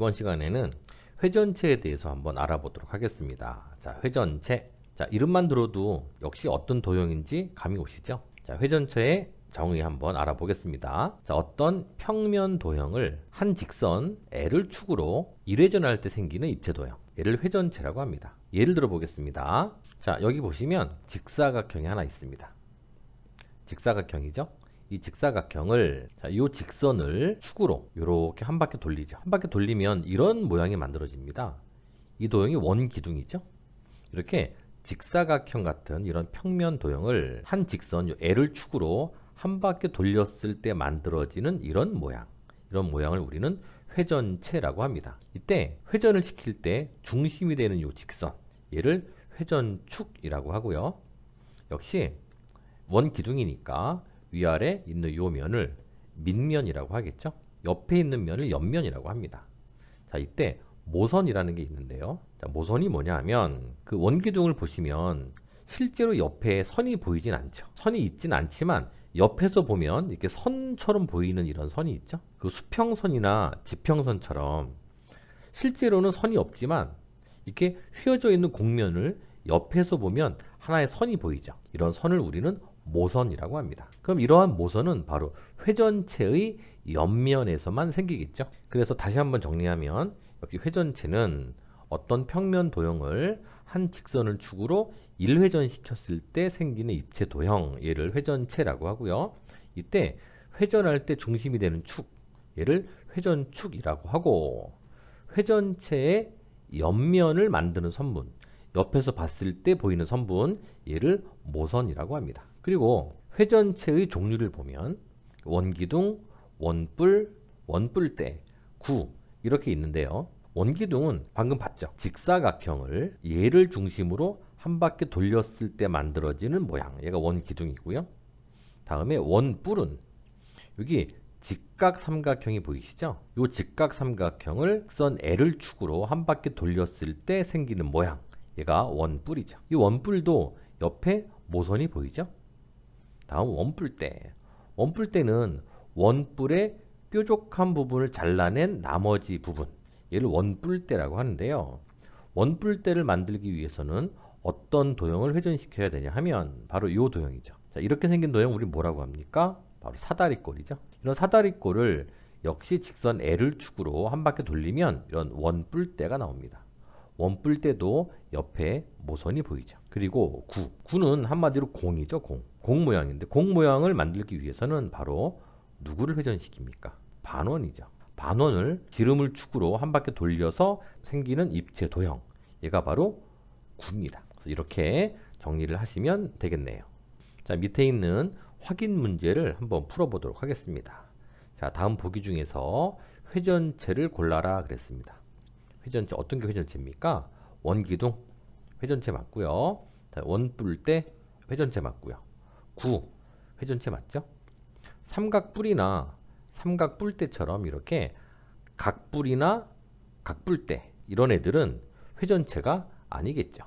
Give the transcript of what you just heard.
이번 시간에는 회전체에 대해서 한번 알아보도록 하겠습니다. 자, 회전체. 자, 이름만 들어도 역시 어떤 도형인지 감이 오시죠? 자, 회전체의 정의 한번 알아보겠습니다. 자, 어떤 평면 도형을 한 직선 L을 축으로 일회전할 때 생기는 입체 도형. 얘를 회전체라고 합니다. 예를 들어 보겠습니다. 자, 여기 보시면 직사각형이 하나 있습니다. 직사각형이죠? 이 직사각형을 자, 이 직선을 축으로 이렇게 한 바퀴 돌리죠. 한 바퀴 돌리면 이런 모양이 만들어집니다. 이 도형이 원기둥이죠. 이렇게 직사각형 같은 이런 평면 도형을 한 직선 요 L을 축으로 한 바퀴 돌렸을 때 만들어지는 이런 모양. 이런 모양을 우리는 회전체라고 합니다. 이때 회전을 시킬 때 중심이 되는 이 직선 얘를 회전축이라고 하고요. 역시 원기둥이니까 위아래 있는 요 면을 밑면이라고 하겠죠. 옆에 있는 면을 옆면이라고 합니다. 자, 이때 모선이라는 게 있는데요. 자, 모선이 뭐냐 하면 그 원기둥을 보시면 실제로 옆에 선이 보이진 않죠. 선이 있진 않지만 옆에서 보면 이렇게 선처럼 보이는 이런 선이 있죠. 그 수평선이나 지평선처럼 실제로는 선이 없지만 이렇게 휘어져 있는 곡면을 옆에서 보면 하나의 선이 보이죠. 이런 선을 우리는 모선이라고 합니다. 그럼 이러한 모선은 바로 회전체의 옆면에서만 생기겠죠. 그래서 다시 한번 정리하면 여기 회전체는 어떤 평면 도형을 한 직선을 축으로 일회전 시켰을 때 생기는 입체 도형 얘를 회전체라고 하고요. 이때 회전할 때 중심이 되는 축 얘를 회전축이라고 하고 회전체의 옆면을 만드는 선분 옆에서 봤을 때 보이는 선분 얘를 모선이라고 합니다. 그리고 회전체의 종류를 보면 원기둥, 원뿔, 원뿔대, 구 이렇게 있는데요. 원기둥은 방금 봤죠. 직사각형을 얘를 중심으로 한 바퀴 돌렸을 때 만들어지는 모양. 얘가 원기둥이고요. 다음에 원뿔은 여기 직각 삼각형이 보이시죠? 이 직각 삼각형을 선 L을 축으로 한 바퀴 돌렸을 때 생기는 모양. 얘가 원뿔이죠. 이 원뿔도 옆에 모선이 보이죠? 다음 원뿔대. 원뿔대는 원뿔의 뾰족한 부분을 잘라낸 나머지 부분. 얘를 원뿔대라고 하는데요. 원뿔대를 만들기 위해서는 어떤 도형을 회전시켜야 되냐 하면 바로 이 도형이죠. 자, 이렇게 생긴 도형 우리 뭐라고 합니까? 바로 사다리꼴이죠. 이런 사다리꼴을 역시 직선 L을 축으로 한 바퀴 돌리면 이런 원뿔대가 나옵니다. 원뿔대도 옆에 모선이 보이죠. 그리고 구. 구는 한마디로 공이죠, 공. 공 모양인데 공 모양을 만들기 위해서는 바로 누구를 회전시킵니까? 반원이죠. 반원을 지름을 축으로 한 바퀴 돌려서 생기는 입체 도형. 얘가 바로 구입니다. 이렇게 정리를 하시면 되겠네요. 자, 밑에 있는 확인 문제를 한번 풀어보도록 하겠습니다. 자, 다음 보기 중에서 회전체를 골라라 그랬습니다. 회전체 어떤 게 회전체입니까? 원기둥 회전체 맞고요. 자, 원뿔대 회전체 맞고요. 구 회전체 맞죠? 삼각뿔이나 삼각뿔대처럼 이렇게 각뿔이나 각뿔대 이런 애들은 회전체가 아니겠죠.